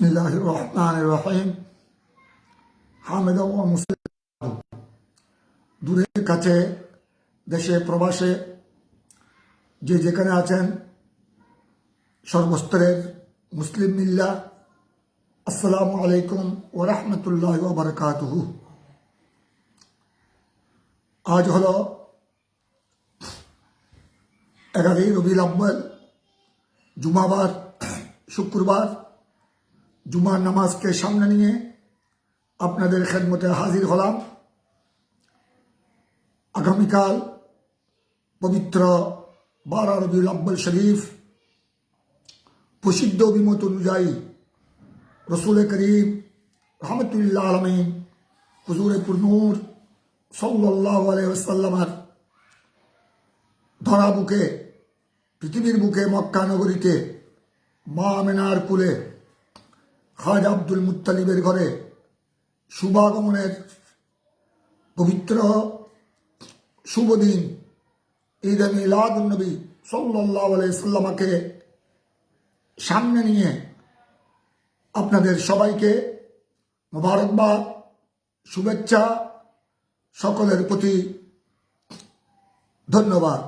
بسم الله الرحمن الرحيم হামেদ ও মুসলিম দূরে কাছে দেশে প্রবাসে যে যেখানে আছেন সর্বস্তরের মুসলিম মিল্লা আসসালামু আলাইকুম ও রহমতুল্লাহ বারকাতুহু আজ হল এগারোই রবিউল আব্বাল জুমাবার শুক্রবার জুমার নামাজকে সামনে নিয়ে আপনাদের খেদমতে হাজির হলাম। আগামীকাল পবিত্র বারা রবিউল আব্বাল শরীফ, প্রসিদ্ধ অভিমত অনুযায়ী রসুল করিম রহমতুল্লাহ আলমিন হুজুরে পুরনুর সাল্লাহ আলাইসাল্লামার ধরা বুকে, পৃথিবীর বুকে মক্কা নগরীতে মা আমেনার কুলে খাজ আব্দুল মুত্তালিবের ঘরে শুভাগমনের পবিত্র শুভ দিন। ঈদ মিলাদুলনবী সাল্লাহ সাল্লামাকে সামনে নিয়ে আপনাদের সবাইকে মোবারকবাদ, শুভেচ্ছা, সকলের প্রতি ধন্যবাদ।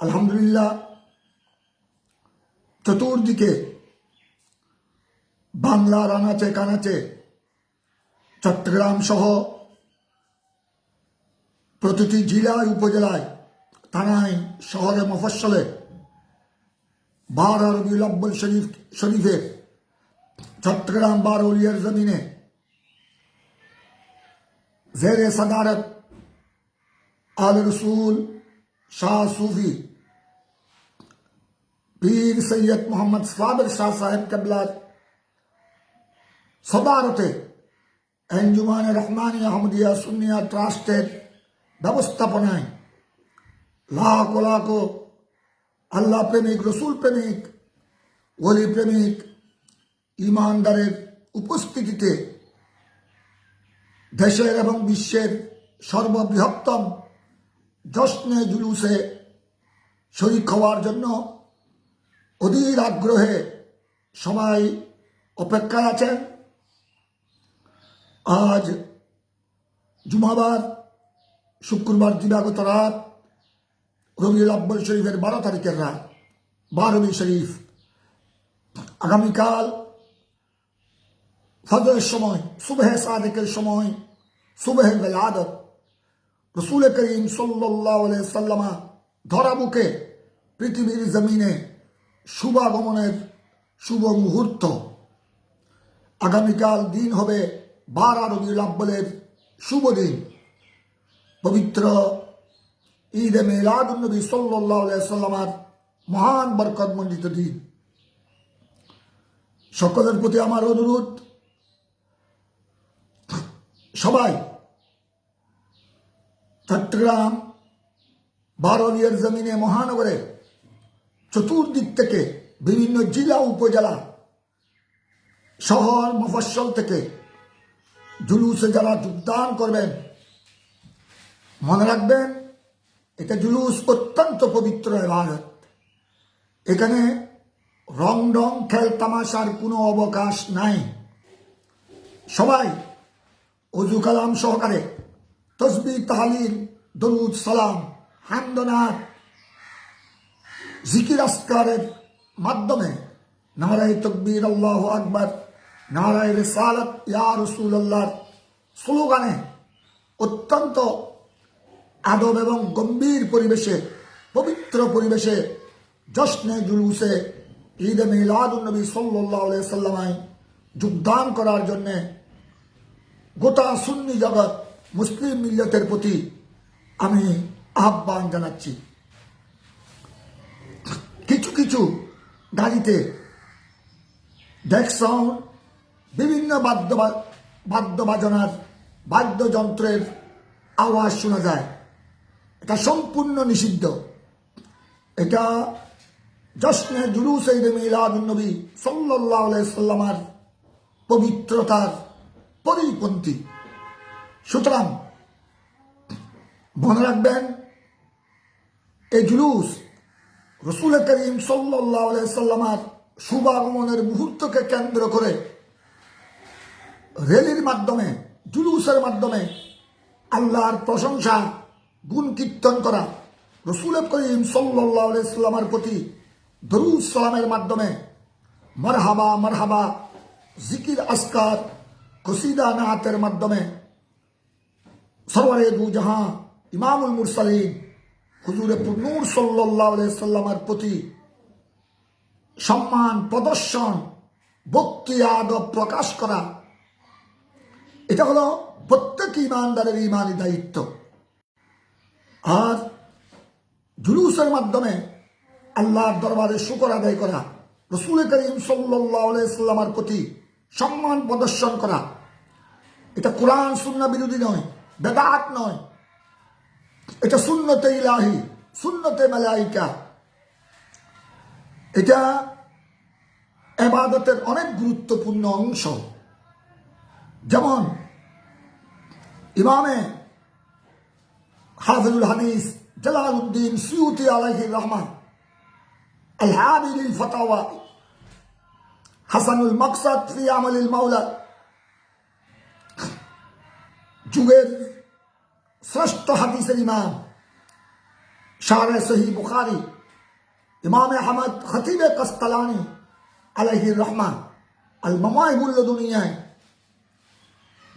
আলহামদুলিল্লাহ, চতুর্দিকে বাংলার আনাচে কানাচে চট্টগ্রাম সহ প্রতিটি জেলায়, উপজেলায়, থানায়, শহরে, মফস্বলে বার রবিউল আব্বল শরীফ শরীফের চট্টগ্রাম বার উলিয়ার জমিনে, জেরে সদারত আল রসুল শাহ সুফি, পীর সৈয়দ মোহাম্মদ সাবের শাহ সাহেব কেবলার সদারতে এনজুমান রহমানী আহমদিয়া সুনিয়া ট্রাস্টের ব্যবস্থাপনায় লাখ লাখ আল্লাহ প্রেমিক, রসুল প্রেমিক, ওলি প্রেমিক, ইমানদারের উপস্থিতিতে দেশের এবং বিশ্বের সর্ববৃহত্তম জশ্নে জুলুসে শরিক হওয়ার জন্য অধীর আগ্রহে সবাই অপেক্ষায় আছেন। আজ জুমাবার, শুক্রবার দিবাগত রাত, রবিউল আব্বল শরীফের বারো তারিখের রাত বারবি শরীফ। আগামীকাল ফজরের সময়, সুবহে সাদেকের সময়, সুবহে বেলাদত। রসুল করিম সাল্লাহ সাল্লামা ধরা বুকে পৃথিবীর জমিনে শুভাগমনের শুভ মুহূর্ত। আগামীকাল দিন হবে বারা রবিউল আব্বলের শুভ দিন। পবিত্র ঈদ এ মিলাদুলনবী সাল্লাহ সাল্লামার মহান বরকতমণ্ডিত দিন। সকলের প্রতি আমার অনুরোধ, সবাই চট্টগ্রাম বারলিয়ার জমিনে মহানগরে চতুর্দিক থেকে বিভিন্ন জেলা, উপজেলা, শহর, মফস্বল থেকে জুলুসে যারা যোগদান করবেন। মনে রাখবেন, এটা জুলুস অত্যন্ত পবিত্র এবাদত। এখানে রং রং খেল তামাশার কোনো অবকাশ নাই। সবাই অজু কালাম সহকারে তসবি, তাহালিল, দরুদ, সালাম হামদনাথ জিকির আসকারের মাধ্যমে নারায় তকবীর, আল্লাহ আকবর নারায় রেসালত ইয়া রসুল আল্লাহর স্লোগানে অত্যন্ত আদব এবং গম্ভীর পরিবেশে, পবিত্র পরিবেশে জশ্নে জুলুসে ঈদ মিলাদুলনবী সাল্লাহ সাল্লামায় যোগদান করার জন্যে গোটা সুন্নি জগৎ মুসলিম মিল্লতের প্রতি আমি আহ্বান জানাচ্ছি। কিছু কিছু গাড়িতে ডেক সাউন্ড বিভিন্ন বাদ্য বাদ্য বাজনার বাদ্যযন্ত্রের আওয়াজ শোনা যায়। এটা সম্পূর্ণ নিষিদ্ধ। এটা জশ্নে জুলুস মিলাদুলনবী সাল্লাহ সাল্লামার পবিত্রতার পরিপন্থী। সুতরাং মনে রাখবেন, এই জুলুস রসুল করিম সাল্লাহ সাল্লামার শুভাগমনের মুহূর্তকে কেন্দ্র করে রেলির মাধ্যমে, জুলুসের মাধ্যমে আল্লাহর প্রশংসা, গুণ কীর্তন করা, রসুল করিম সাল্লাহ ইসলামের প্রতি দরুদ সালামের মাধ্যমে মরহাবা মরহাবা, জিকির আসকার কসিদা নাহাতের মাধ্যমে সরওয়ারে দু জাহাঁ, ইমামুল মুরসালিন, হুজুরে নূর সাল্লাহ সাল্লামের প্রতি সম্মান, প্রদর্শন ভক্তি আদব প্রকাশ করা এটা হলো প্রত্যেক ইমানদারের ইমানি দায়িত্ব। আর জুলুসের মাধ্যমে আল্লাহর দরবারে শুকর আদায় করা, রসুল করিম সাল্লামের প্রতি সম্মান প্রদর্শন করা, এটা কোরআন শূন্য বিরোধী নয়, বেদাত নয়। এটা শূন্যতে ইলাহি শূন্যতে মালাইকা। এটা এবাদতের অনেক গুরুত্বপূর্ণ অংশ। যেমন ইমামে হাফিজুল হাদিস জালালউদ্দিন সিউতি আলাইহি রহমান আল হাবিল ফতাওয়া হাসানুল মকসাদ ফি আমলিল মাওলা যুগের শ্রেষ্ঠ হাদিসের ইমাম শাহরে সহি বুখারি ইমাম আহমদ খতিবে কস্তালানি আলাইহির রহমান আল মামাইবুল দুনিয়ায়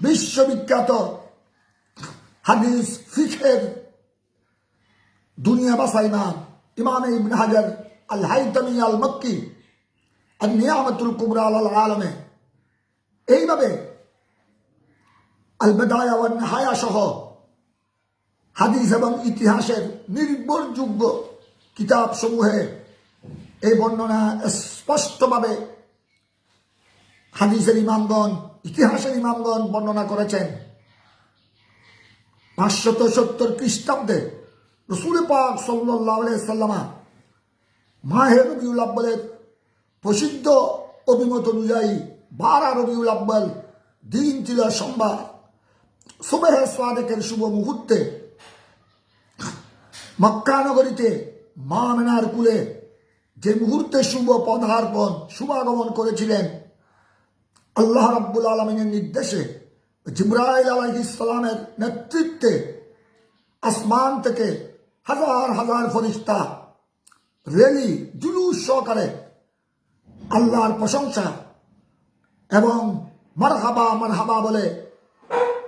বিশ্ববিখ্যাত হাদিস ফিখের দুনিয়া বাসা ইমাম ইমাম ইবন হাজার আল হাইতামি আল মক্কি আর নিয়ামতুল কুবরা আল আলমে। এইভাবে আল বেদায়া হায়া সহ হাদিস এবং ইতিহাসের নির্ভরযোগ্য কিতাব সমূহে এই বর্ণনা স্পষ্টভাবে হাদিসের ইমামগণ, ইতিহাসের ইমামগণ বর্ণনা করেছেন। পাঁচশত সত্তর খ্রিস্টাব্দে রসুল পাক সাল্লামা মাহের রবিউল আব্বালের প্রসিদ্ধ অভিমত অনুযায়ী বারা রবিউল আব্বাল দিন ছিল সোমবার। সুবেহ সাদেকের শুভ মুহূর্তে মক্কানগরীতে মা মেনার কুলে যে মুহূর্তে শুভ পদার্পণ, শুভাগমন করেছিলেন, আল্লাহ রাব্বুল আলমিনের নির্দেশে জিব্রাইল আলাহ ইসলামের নেতৃত্বে আসমান থেকে হাজার হাজার ফরিস্তা রেলি, জুলুস সহকারে আল্লাহর প্রশংসা এবং মারহাবা মারহাবা বলে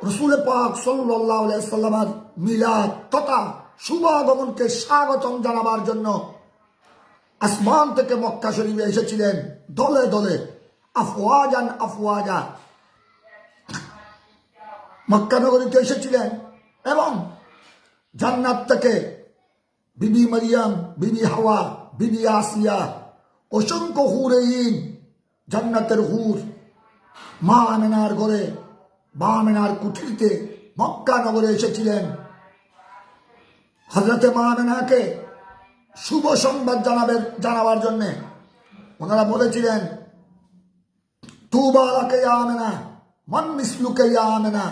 রসুল পাক সাল্লাহ সাল্লামার মিলাদ তথা শুভাগমনকে স্বাগতম জানাবার জন্য আসমান থেকে মক্কা শরীফে এসেছিলেন দলে দলে, আফওয়াজান আফওয়াজা। মক্কা নগরীতে এসেছিলেন এবং জান্নাত থেকে বিবি মারিয়াম, বিবি হাওয়া, বিবি আসিয়া অসংখ্য হুরে ইন জান্নাতের হুর মা আমেনার ঘরে, মা আমেনার কুঠিরিতে মক্কা নগরে এসেছিলেন। হজরতে মা আমেনাকে শুভ সংবাদ জানাবেন, জানাবার জন্যে ওনারা বলেছিলেন তুবালাকে আমেনা, মন মিসলুকে আমেনা?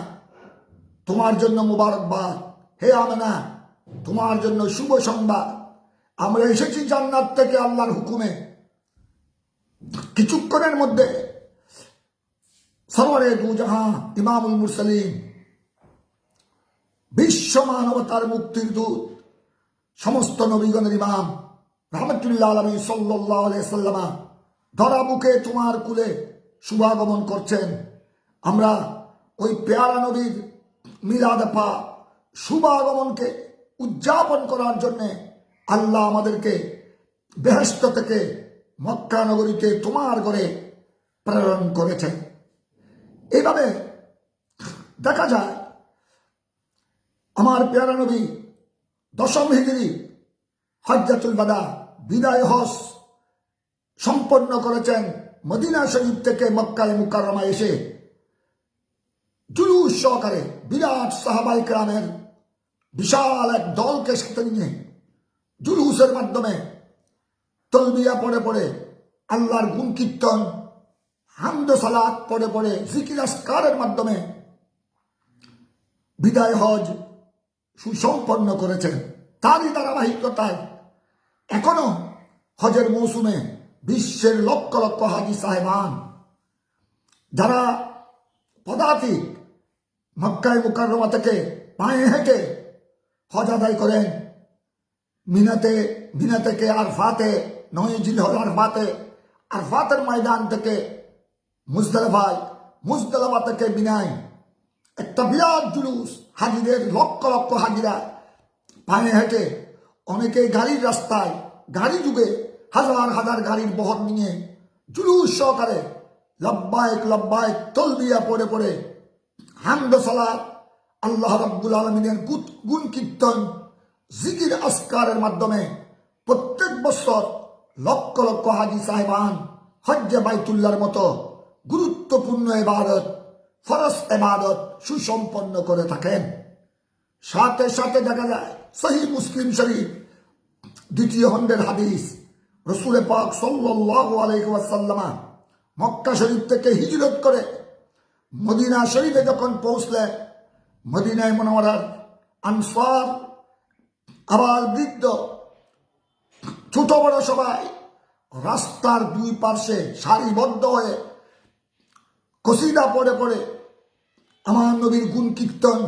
তোমার জন্য মুবারকবাদ। হে আমেনা, তোমার জন্য শুভ সংবাদ। আমরা এসেছি জান্নাত থেকে আল্লাহর হুকুমে। কিছুক্ষণের মধ্যে সরওয়ারে দুজাহা ইমামুল মুরসালিম বিশ্ব মানবতার মুক্তির দূত, সমস্ত নবীগণের ইমাম রহমতুল্লাহ আলমী সাল্লাহ সাল্লামা ধরা মুখে তোমার কুলে শুভাগমন করছেন। আমরা ওই পেয়ারা নবীর মিলাদ পা শুভাগমনকে উদযাপন করার জন্যে আল্লাহ আমাদেরকে বেহস্ত থেকে মক্কা নগরীতে তোমার ঘরে প্রেরণ করেছেন। এইভাবে দেখা যায়, আমার পেয়ারা নবী দশম হিগিরি হজ্জাতুল বাদা বিদায় হস সম্পন্ন করেছেন। মদিনা শরীফ থেকে মক্কায় মুকাররমা এসে জুলুস সহকারে বিরাট সাহাবাই গ্রামের বিশাল এক দলকে সাথে নিয়ে জুলুসের মাধ্যমে তলবিয়া পড়ে পড়ে, আল্লাহর গুণ কীর্তন হামদ পড়ে পড়ে জিকিরাস্কারের মাধ্যমে বিদায় হজ সুসম্পন্ন করেছেন। তারই ধারাবাহিকতায় এখনও হজের মৌসুমে বিশ্বের লক্ষ লক্ষ হাজি সাহেবান, যারা পদাতিক মক্কায় মুকাররমা থেকে পায়ে হেঁটে হজ আদায় করেন। মিনাতে মিনা থেকে আরফাতে, নয় জিল হল আরফাতে, আরফাতের ময়দান থেকে মুজদালাফায়, মুজদালাফা থেকে বিনায় একটা বিরাট জুলুস, হাজিদের লক্ষ লক্ষ হাজিরা পায়ে হেঁটে অনেকে গাড়ির রাস্তায়, গাড়ি যুগে হাজার হাজার গাড়ির বহর নিয়ে জুলুস সহকারে লব্বায়ক লব্বায়ক তলবিয়া পড়ে পড়ে হামদ সালাত, আল্লাহ রাব্বুল আলমিনের গুণ কীর্তন জিকির আসকারের মাধ্যমে প্রত্যেক বছর লক্ষ লক্ষ হাজি সাহেবান হজ্জে বাইতুল্লার মতো গুরুত্বপূর্ণ এবাদত ফরস এবাদত সুসম্পন্ন করে থাকেন। সাথে সাথে দেখা যায় সহি মুসলিম শরীফ, দ্বিতীয় খণ্ডের হাদিস, রসুলে পাক সাল্লাল্লাহু আলাইহি ওয়াসাল্লামা মক্কা শরীফ থেকে হিজরত করে মদিনা শরীফে যখন পৌঁছলে, মদিনায় মনোয়ারার আনসার, আবার বৃদ্ধ, ছোট বড় সবাই রাস্তার দুই পার্শ্বে সারিবদ্ধ হয়ে কসিদা পড়ে পড়ে আমার নবীর গুণ কীর্তন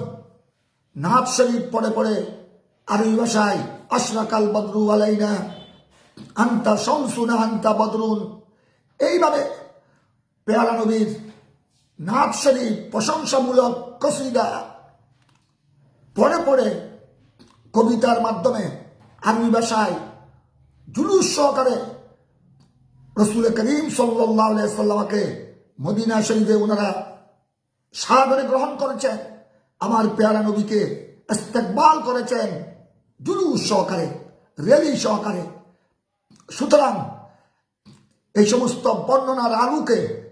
নাথ শরীফ পড়ে পড়ে আরবি ভাষায় আশরাকাল বদরু আলাইনা, আন্তা শমসুনা আন্তা বদরুন। এইভাবে পেয়ারা নবীর নাথ শরীফ প্রশংসামূলক কসিদা পরে পরে কবিতার মাধ্যমে আরবি ভাষায় জুলুস সহকারে রসুল করিম সাল্লাহ মদিনা শরীফে ওনারা সাদরে গ্রহণ করেছেন। আমার পেয়ারা নবীকে ইস্তেকবাল করেছেন জুলুস সহকারে, রেলি সহকারে। সুতরাং এই সমস্ত বর্ণনার আলুকে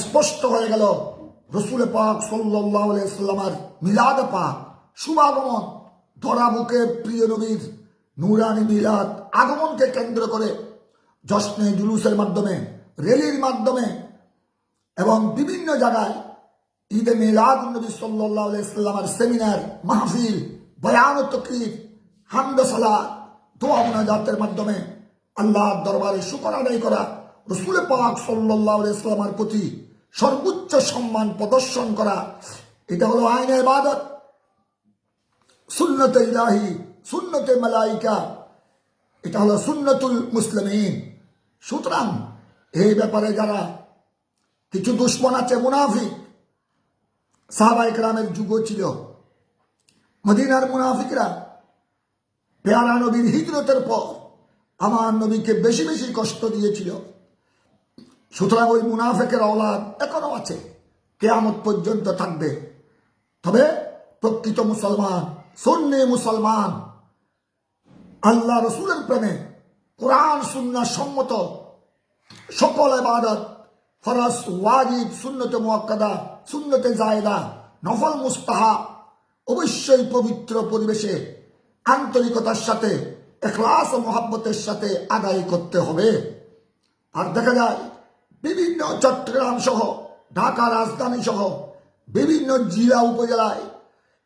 স্পষ্ট হয়ে গেল, রসুল পাক সাল্লামের মিলাদ পাক, শুভাগমন ধরা বুকে প্রিয় নবীর নুরানি মিলাদ আগমনকে কেন্দ্র করে জশ্নে জুলুসের মাধ্যমে, রেলির মাধ্যমে এবং বিভিন্ন জায়গায় ঈদে মিলাদ নবী সাল্লাহ ইসলামের সেমিনার, মাহফিল, বয়ান তকরির, হামদ সালা দোয়া মুনাজাতের মাধ্যমে আল্লাহর দরবারে শুকর আদায় করা রসুল পাক সাল্লাহ ইসলামের প্রতি সর্বোচ্চ সম্মান প্রদর্শন করা, এটা হলো আইন ইবাদত। সুন্নতে ইলাহি, সুন্নতে মালাইকা, এটা হলো সুন্নতুল মুসলিমিন। সুতরাং এই ব্যাপারে যারা কিছু দুশ্মন আছে, মুনাফিক সাহাবা ইকরামের যুগ ছিল, মদিনার মুনাফিকরা, পেয়ারা নবীর হিজরতের পর আমার নবীকে বেশি বেশি কষ্ট দিয়েছিল। সুতরাং ওই মুনাফেকের অলাদ এখনও আছে, কেয়ামত পর্যন্ত থাকবে। তবে প্রকৃত মুসলমান, সন্নি মুসলমান, আল্লাহ রসুলের প্রেমে কোরআন সুন্না সম্মত সকল এবাদত ফরস ওয়াজিব, সুন্নতে মুয়াক্কাদা, সুন্নতে জায়দা নফল, মুস্তাহা, অবশ্যই পবিত্র পরিবেশে, আন্তরিকতার সাথে, এখলাস ও সাথে আদায় করতে হবে। আর দেখা যায় বিভিন্ন চট্টগ্রাম সহ, ঢাকা রাজধানী সহ, বিভিন্ন জেলা উপজেলায়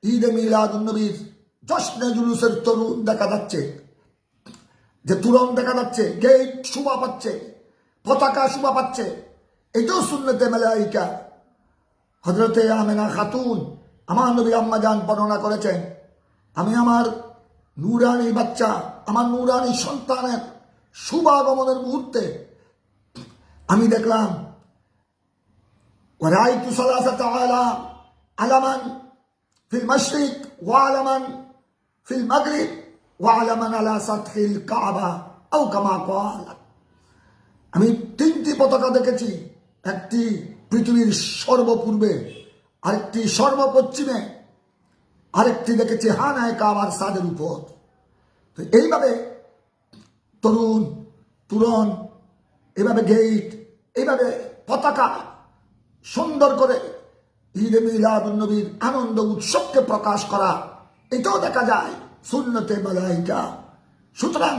ঈদ মিলাদ নবীর জশ্নে জুলুসের তরুণ দেখা যাচ্ছে। যে তুরন দেখা যাচ্ছে, গেট শোভা পাচ্ছে, পতাকা শোভা পাচ্ছে, এটাও সুন্নতে মেলাইকা। হজরতে আমেনা খাতুন আমার নবী আম্মা যান বর্ণনা করেছেন, আমি আমার নুরানি বাচ্চা, আমার নুরানি সন্তানের শুভাগমনের মুহূর্তে আমি দেখলাম ورأيت ثلاثة علام علما في المشرق وعلما في المغرب وعلما على سطح الكعبة أو كما قال আমি তিনটি পতাকা দেখেছি একটি পৃথিবীর সর্বপূর্বে আরেকটি সর্বপশ্চিমে আরেকটি দেখেছি হানায় কাবার সাদের উপর তো এইভাবে তরুণ তুরন এভাবে গেট এইভাবে পতাকা সুন্দর করে ঈদ মিলাদ নবীর আনন্দ উৎসবকে প্রকাশ করা, এটাও দেখা যায় শূন্যতে মালাইকা। সুতরাং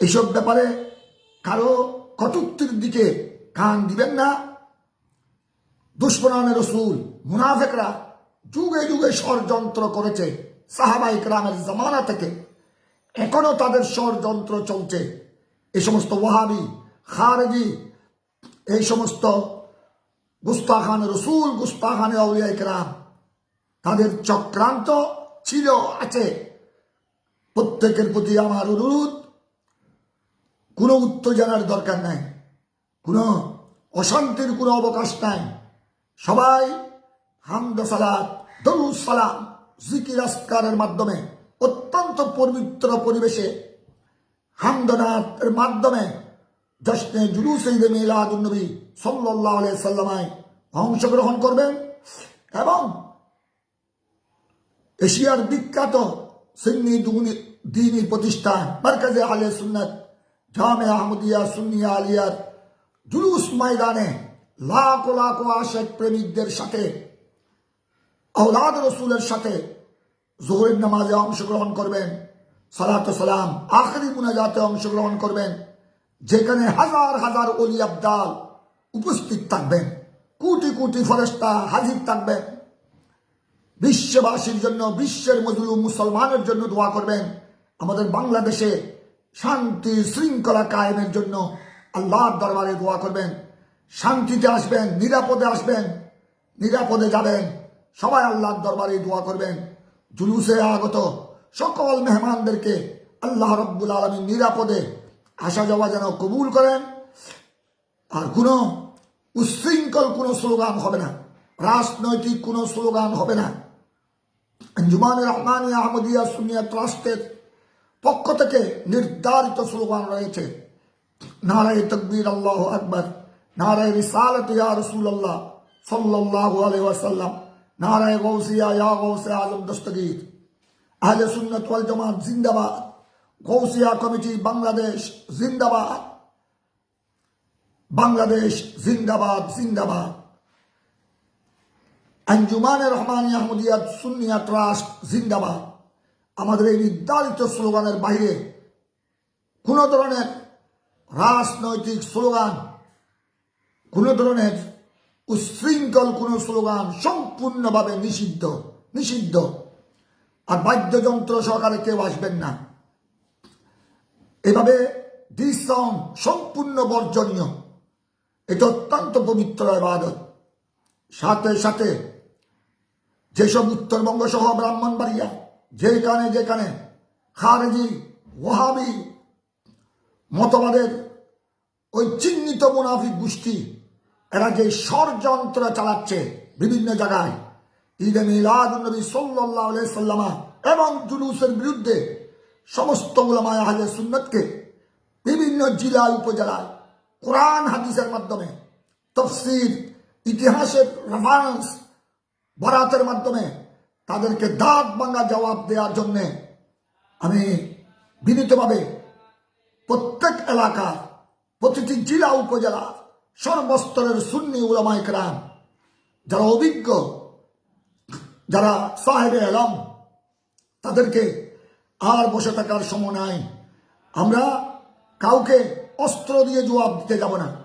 এইসব ব্যাপারে কারও কটুক্তির দিকে কান দিবেন না। দুশ্মনানের রসুল, মুনাফেকরা যুগে যুগে ষড়যন্ত্র করেছে সাহাবাই গ্রামের জামানা থেকে। এখনও তাদের ষড়যন্ত্র চলছে। এ সমস্ত ওয়াহাবি খারেজি, এই সমস্ত গুস্তাখান রসুল, গুস্তাখানে আউলিয়া তাদের চক্রান্ত ছিল, আছে। প্রত্যেকের প্রতি আমার অনুরোধ, কোনো উত্তেজনার দরকার নাই, কোনো অশান্তির কোনো অবকাশ নাই। সবাই হামদ সালাম, জিকির আসকারের মাধ্যমে, অত্যন্ত পবিত্র পরিবেশে হামদনাথের মাধ্যমে জশ্নে জুলুস ঈদে মিলাদুন্নবী সাল্লাল্লাহু আলাইহি সাল্লামায় অংশগ্রহণ করবেন এবং এশিয়ার বিখ্যাত সুন্নি দিনী প্রতিষ্ঠান মার্কাজে আলে সুন্নত জামে আহমদিয়া সুন্নিয়া আলিয়ার জুলুস ময়দানে লাখো লাখো আশেক প্রেমিকদের সাথে, আওলাদ রসুলের সাথে জোহরের নামাজে অংশগ্রহণ করবেন, সালাত সালাম আখরি মুনাজাতে অংশগ্রহণ করবেন। যেখানে হাজার হাজার অলি আবদাল উপস্থিত থাকবেন কোটি কোটি ফরেস্তা হাজির থাকবেন বিশ্ববাসীর জন্য, বিশ্বের মজলুম মুসলমানের জন্য দোয়া করবেন। আমাদের বাংলাদেশে শান্তি শৃঙ্খলা কায়েমের জন্য আল্লাহর দরবারে দোয়া করবেন। শান্তিতে আসবেন, নিরাপদে আসবেন, নিরাপদে যাবেন। সবাই আল্লাহর দরবারে দোয়া করবেন। জুলুসে আগত সকল মেহমানদেরকে আল্লাহ রব্বুল আলমী নিরাপদে আসা যাওয়া যেন কবুল করেন, আর কোনো উচ্ছৃঙ্খল কোনো স্লোগান হবে না, রাজনৈতিক কোনো স্লোগান হবে না। আঞ্জুমানের রহমানি আহমদিয়া সুনিয়া ট্রাস্টের পক্ষ থেকে নির্ধারিত স্লোগান রয়েছে, নারায় তকবীর আল্লাহ আকবর, নারায় রিসালত ইয়া রসুল্লাহ সাল্লাল্লাহু আলাইহি ওয়াসাল্লাম, নারায় গৌসিয়া ইয়া গৌসে আলম দস্তগীর, আহলে সুন্নাত ওয়াল জিন্দাবাদ। গৌসিয়া কমিটি বাংলাদেশ জিন্দাবাদ। বাংলাদেশ জিন্দাবাদ জিন্দাবাদ। আঞ্জুমানে রহমান আহমদিয়া সুন্নিয়া ট্রাস্ট জিন্দাবাদ। আমাদের এই নির্ধারিত স্লোগানের বাইরে কোন ধরনের রাজনৈতিক স্লোগান, কোন ধরনের উশৃঙ্খল কোন স্লোগান সম্পূর্ণভাবে নিষিদ্ধ নিষিদ্ধ। আর বাদ্যযন্ত্র সহকারে কেউ আসবেন না। এভাবে দিস সম্পূর্ণ বর্জনীয়। এটা অত্যন্ত পবিত্র ইবাদত। সাথে সাথে যেসব উত্তরবঙ্গ সহ ব্রাহ্মণবাড়িয়া, যেখানে যেখানে খারেজি, ওহাবি মতবাদের ওই চিহ্নিত মুনাফিক গোষ্ঠী, এরা যে ষড়যন্ত্র চালাচ্ছে বিভিন্ন জায়গায়, ঈদে মিলাদ নবী সাল্লাহ সাল্লামা এবং জুলুসের বিরুদ্ধে সমস্ত উলামায় আহলে সুন্নতকে বিভিন্ন জেলা উপজেলায় কোরআন, হাদিসের মাধ্যমে তফসির ইতিহাসের রেফারেন্স বরাতের মাধ্যমে তাদেরকে দাঁত ভাঙা জবাব দেওয়ার জন্যে আমি বিনীতভাবে প্রত্যেক এলাকা প্রতিটি জেলা উপজেলা সর্বস্তরের সুন্নি উলামায় কেরাম, যারা অভিজ্ঞ, যারা সাহেবে এলাম, তাদেরকে আর বসে থাকার সময় নাই। আমরা কাউকে অস্ত্র দিয়ে জবাব দিতে যাব না।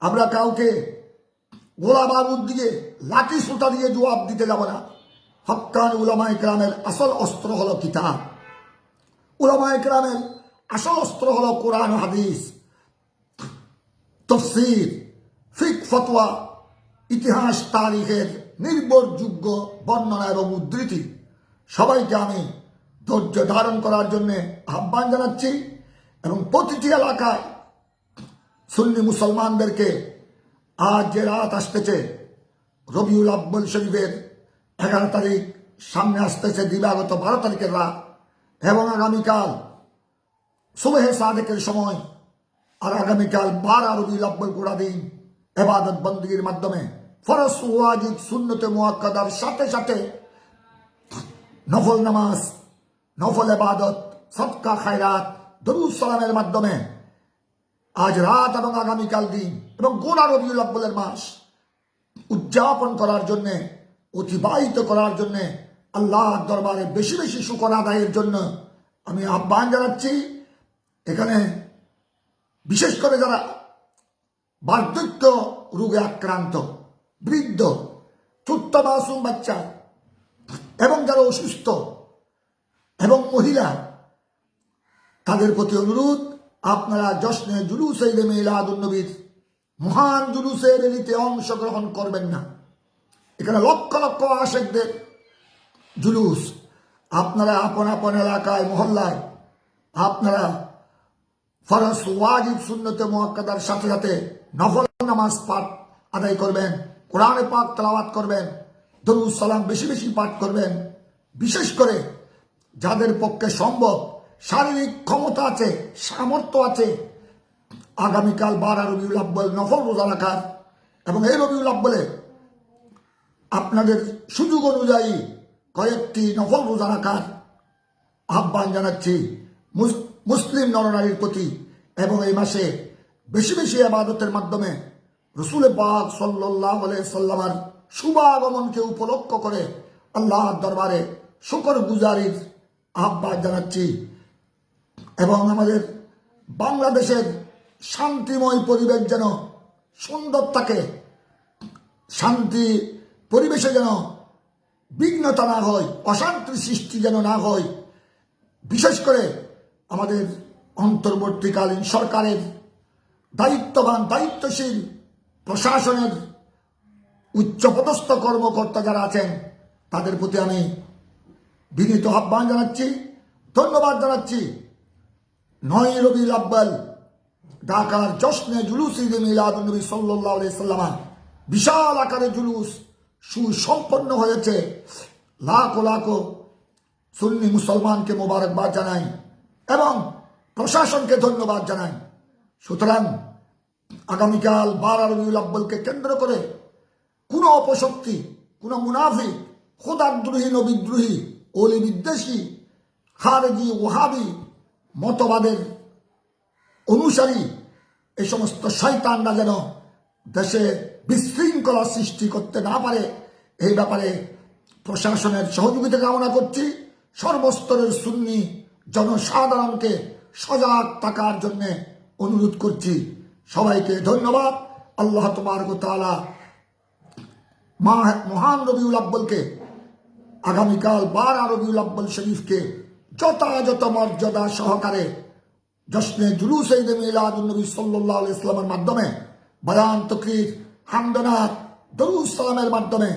আমরা কাউকে গোলা বারুদ দিয়ে লাঠি সুতা দিয়ে জবাব দিতে যাব না। হকান উলামা ইকরামের আসল অস্ত্র হলো কিতাব। উলামা ইকরামের আসল অস্ত্র হলো কোরআন হাদিস। তফসির, ফিক, ফতোয়া, ইতিহাস, তারিখের নির্ভরযোগ্য বর্ণনা এবং উদ্ধৃতি সবাইকে আমি ধৈর্য ধারণ করার জন্য আহ্বান জানাচ্ছি এবং প্রতিটি এলাকায় সুন্নি মুসলমানদেরকে আজ যে রাত আসতেছে, রবিউল আব্বুল শরীফের এগারো তারিখ সামনে আসতেছে দিবাগত বারো তারিখের রাত এবং আগামীকাল সুবেহে সাদেকের সময় আর আগামীকাল বারা রবিউল আব্বুল গোড়া দিন এবাদত বন্দীর মাধ্যমে ফরস ওয়াজিব, সুন্নতে মুয়াক্কাদার সাথে সাথে নফল নামাজ নফল এবাদত সৎকা খায়রাত, দরুদ সালামের মাধ্যমে। আজ রাত এবং আগামীকাল দিন এবং গোড়া রবিউল আব্বুলের মাস উদযাপন করার জন্য, অতিবাহিত করার জন্য আল্লাহ দরবারে বেশি বেশি শুকর আদায়ের জন্য আমি আহ্বান জানাচ্ছি। এখানে বিশেষ করে যারা বার্ধক্য রোগে আক্রান্ত, বৃদ্ধ ছোট্ট মাসুম বাচ্চা এবং যারা অসুস্থ এবং মহিলা, তাদের প্রতি অনুরোধ, আপনারা জশ্নে জুলুসে ঈদে মিলাদুন্নবীর মহান জুলুসের রেলিতে অংশগ্রহণ করবেন না। এখানে লক্ষ লক্ষ আশেকদের জুলুস। আপনারা আপন আপন এলাকায়, মহল্লায়, আপনারা ফরস ওয়াজিব সুন্নতে মোয়াক্কাদার সাথে সাথে নফল নামাজ পাঠ আদায় করবেন, কোরআনে পাক তেলাওয়াত করবেন, দরুদ সালাম বেশি বেশি পাঠ করবেন। বিশেষ করে যাদের পক্ষে সম্ভব, শারীরিক ক্ষমতা আছে, সামর্থ্য আছে, আগামীকাল বারা রবিউল আব্বাল নফল রোজা রাখার। এবং এই রবিউল আব্বালে আপনাদের সুযোগ অনুযায়ী কয়েকটি নফল রোজা রাখার আহ্বান জানাচ্ছি মুস- মুসলিম নরনারীর প্রতি। এবং এই মাসে বেশি বেশি আবাদতের মাধ্যমে রসুল পাক সাল্লাহ সাল্লামার শুভাগমনকে উপলক্ষ করে আল্লাহর দরবারে শুকর গুজারির আহ্বান জানাচ্ছি এবং আমাদের বাংলাদেশের শান্তিময় পরিবেশ যেন সুন্দর থাকে শান্তি পরিবেশে যেন বিঘ্নতা না হয়, অশান্তির সৃষ্টি যেন না হয়, বিশেষ করে আমাদের অন্তর্বর্তীকালীন সরকারের দায়িত্ববান, দায়িত্বশীল প্রশাসনের উচ্চপদস্থ কর্মকর্তা যারা আছেন, তাদের প্রতি আমি বিনীত আহ্বান জানাচ্ছি, ধন্যবাদ জানাচ্ছি। নয় রবি আব্বাল, ঢাকার জশ্নে জুলুস ঈদে মিলাদুন্নবী সাল্লাহ সাল্লামা বিশাল আকারে জুলুস সুসম্পন্ন হয়েছে। লাখো লাখো সুন্নি মুসলমানকে মোবারকবাদ জানাই এবং প্রশাসনকে ধন্যবাদ জানাই। সুতরাং আগামীকাল বারা রবিউল আব্বালকে কেন্দ্র করে কোনো অপশক্তি, কোনো মুনাফিক খোদাদ্রোহী নবিদ্রোহী অলি বিদ্বেষী খারেজি ওহাবি মতবাদের অনুসারী এই সমস্ত শয়তানরা যেন দেশে বিশৃঙ্খলা সৃষ্টি করতে না পারে, এই ব্যাপারে প্রশাসনের সহযোগিতা কামনা করছি। সর্বস্তরের সুন্নি জনসাধারণকে সজাগ থাকার জন্যে অনুরোধ করছি। সবাইকে ধন্যবাদ। আল্লাহ তোমার তালা মহান রবিউল আব্বলকে আগামীকাল বারা রবিউল আব্বল শরীফকে যথাযথ মর্যাদা সহকারে জশ্নে জুলুস ঈদে মিলাদুন্নবী সাল্লাল্লাহু আলাইহি ইসলামের মাধ্যমে বয়ান তকরির হামদনাথ দরুদ, সালামের মাধ্যমে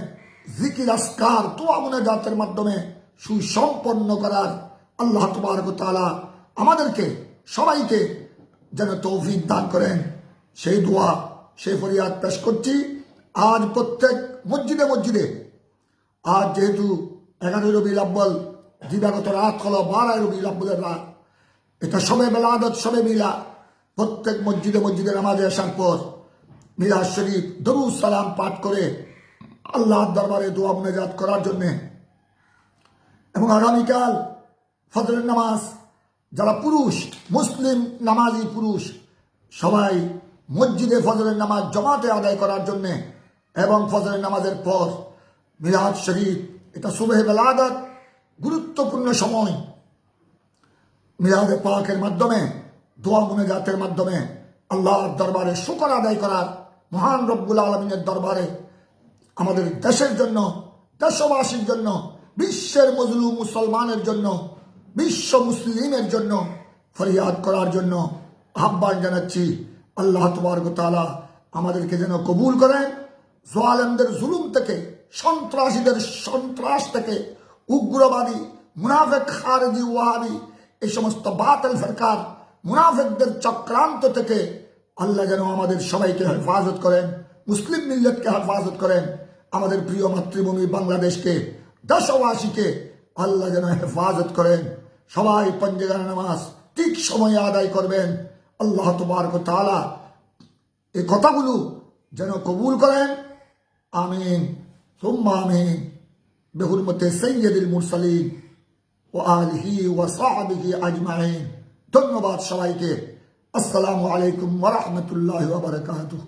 জিকির আসকার দোয়া মুনাজাতের মাধ্যমে সুসম্পন্ন করার আল্লাহ তাআলা আমাদেরকে, সবাইকে যেন তৌফিক দান করেন। সেই দোয়া, সেই ফরিয়াদ পেশ করছি। আজ প্রত্যেক মসজিদে মসজিদে, আজ যেহেতু এগারোই রবি আব্বাল দিবাগত রাত হলো বারোই রবি আব্বালের রাত। এটা সবে বেলাদত, সবে মিলা প্রত্যেক মসজিদে মসজিদে নামাজে আসার পর মিরাজ শরীফ দরুদ সালাম পাঠ করে আল্লাহর দরবারে দোয়া মেজাত করার জন্যে। এবং আগামীকাল ফজরের নামাজ, যারা পুরুষ, মুসলিম নামাজি পুরুষ, সবাই মসজিদে ফজরের নামাজ জমাতে আদায় করার জন্যে এবং ফজরের নামাজের পর মিরাজ শরীফ এটা সুবেহ বেলাদত, গুরুত্বপূর্ণ সময়। মিরাজে পাকের মাধ্যমে, দোয়া মুনাজাতের মাধ্যমে আল্লাহর দরবারে শুকর আদায় করার মহান রব্বুল আলমিনের দরবারে আমাদের দেশের জন্য, দেশবাসীর জন্য, বিশ্বের মজলু মুসলমানের জন্য, বিশ্ব মুসলিমের জন্য ফরিয়াদ করার জন্য আহ্বান জানাচ্ছি। আল্লাহ তবরকতালা আমাদেরকে যেন কবুল করেন, জোয়ালেমদের জুলুম থেকে সন্ত্রাসীদের সন্ত্রাস থেকে উগ্রবাদী, মুনাফেক খারেজি, ওয়াহাবি, এই সমস্ত বাতিল সরকার, মুনাফেকদের চক্রান্ত থেকে আল্লাহ যেন আমাদের সবাইকে হেফাজত করেন, মুসলিম মিল্লতকে হেফাজত করেন, আমাদের প্রিয় মাতৃভূমি বাংলাদেশকে, দেশবাসীকে আল্লাহ যেন হেফাজত করেন। সবাই পঞ্জগান নামাজ ঠিক সময়ে আদায় করবেন। আল্লাহ তবারক তালা এই কথাগুলো যেন কবুল করেন। আমিন। সুম্মা আমিন বেহুরমতে সৈয়দুল মুরসালিন ও আলহি ও সাহাবিহি আজমাইন ধন্যবাদ সবাইকে আসসালামু আলাইকুম ওরহমতুল্লাহ বারকাতুহ